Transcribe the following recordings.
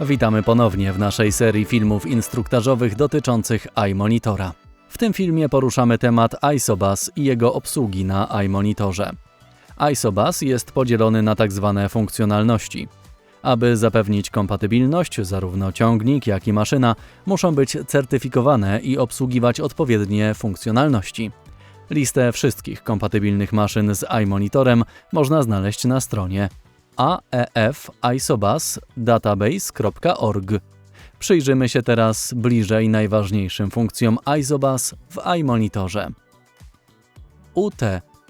Witamy ponownie w naszej serii filmów instruktażowych dotyczących iMonitora. W tym filmie poruszamy temat ISOBUS i jego obsługi na iMonitorze. ISOBUS jest podzielony na tak zwane funkcjonalności. Aby zapewnić kompatybilność, zarówno ciągnik, jak i maszyna muszą być certyfikowane i obsługiwać odpowiednie funkcjonalności. Listę wszystkich kompatybilnych maszyn z iMonitorem można znaleźć na stronie aefisobus.database.org. Przyjrzymy się teraz bliżej najważniejszym funkcjom iSobus w iMonitorze. UT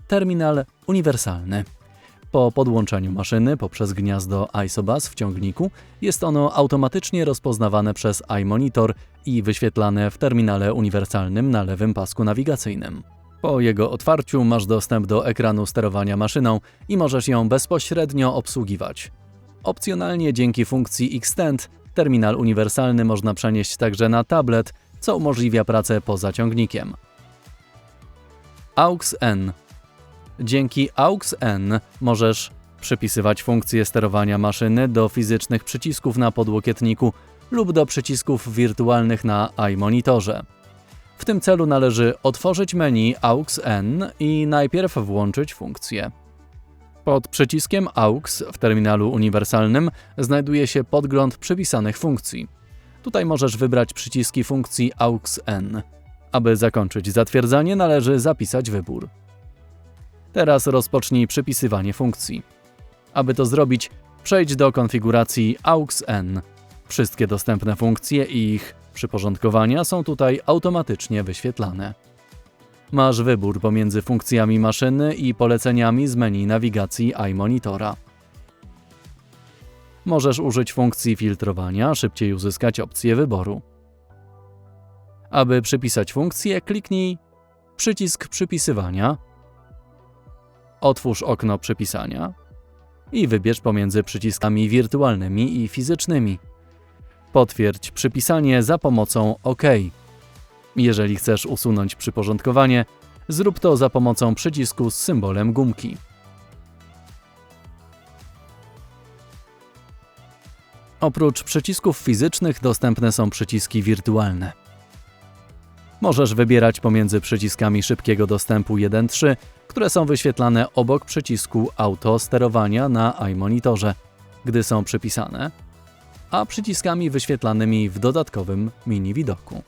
Terminal uniwersalny. Po podłączeniu maszyny poprzez gniazdo iSobus w ciągniku jest ono automatycznie rozpoznawane przez iMonitor i wyświetlane w terminale uniwersalnym na lewym pasku nawigacyjnym. Po jego otwarciu masz dostęp do ekranu sterowania maszyną i możesz ją bezpośrednio obsługiwać. Opcjonalnie dzięki funkcji Extend terminal uniwersalny można przenieść także na tablet, co umożliwia pracę poza ciągnikiem. AUX-N Dzięki AUX-N możesz przypisywać funkcje sterowania maszyny do fizycznych przycisków na podłokietniku lub do przycisków wirtualnych na iMonitorze. W tym celu należy otworzyć menu AUX-N i najpierw włączyć funkcję. Pod przyciskiem AUX w terminalu uniwersalnym znajduje się podgląd przypisanych funkcji. Tutaj możesz wybrać przyciski funkcji AUX-N. Aby zakończyć zatwierdzanie, należy zapisać wybór. Teraz rozpocznij przypisywanie funkcji. Aby to zrobić, przejdź do konfiguracji AUX-N. Wszystkie dostępne funkcje i ich przyporządkowania są tutaj automatycznie wyświetlane. Masz wybór pomiędzy funkcjami maszyny i poleceniami z menu nawigacji iMonitora. Możesz użyć funkcji filtrowania, szybciej uzyskać opcję wyboru. Aby przypisać funkcję, kliknij przycisk przypisywania, otwórz okno przypisania i wybierz pomiędzy przyciskami wirtualnymi i fizycznymi. Potwierdź przypisanie za pomocą OK. Jeżeli chcesz usunąć przyporządkowanie, zrób to za pomocą przycisku z symbolem gumki. Oprócz przycisków fizycznych dostępne są przyciski wirtualne. Możesz wybierać pomiędzy przyciskami szybkiego dostępu 1.3, które są wyświetlane obok przycisku auto sterowania na iMonitorze, gdy są przypisane, a przyciskami wyświetlanymi w dodatkowym mini widoku.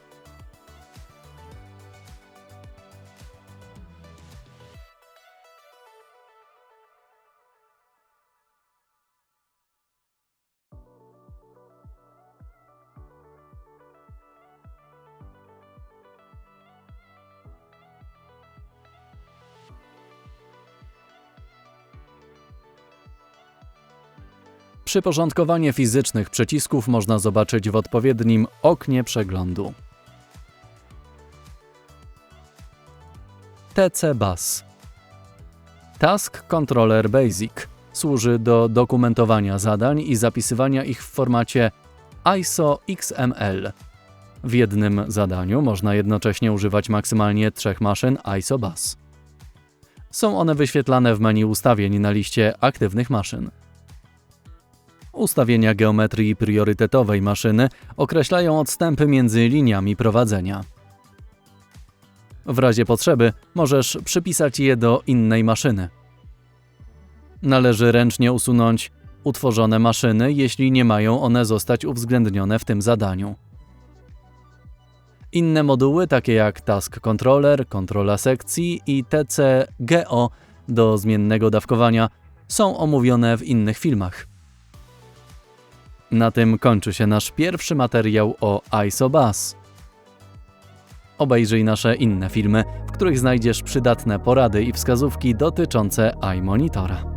Przyporządkowanie fizycznych przycisków można zobaczyć w odpowiednim oknie przeglądu. TC Bus Task Controller Basic służy do dokumentowania zadań i zapisywania ich w formacie ISO XML. W jednym zadaniu można jednocześnie używać maksymalnie trzech maszyn ISO Bus. Są one wyświetlane w menu ustawień na liście aktywnych maszyn. Ustawienia geometrii priorytetowej maszyny określają odstępy między liniami prowadzenia. W razie potrzeby możesz przypisać je do innej maszyny. Należy ręcznie usunąć utworzone maszyny, jeśli nie mają one zostać uwzględnione w tym zadaniu. Inne moduły, takie jak Task Controller, kontrola sekcji i TC GO do zmiennego dawkowania, są omówione w innych filmach. Na tym kończy się nasz pierwszy materiał o ISOBUS. Obejrzyj nasze inne filmy, w których znajdziesz przydatne porady i wskazówki dotyczące iMonitora.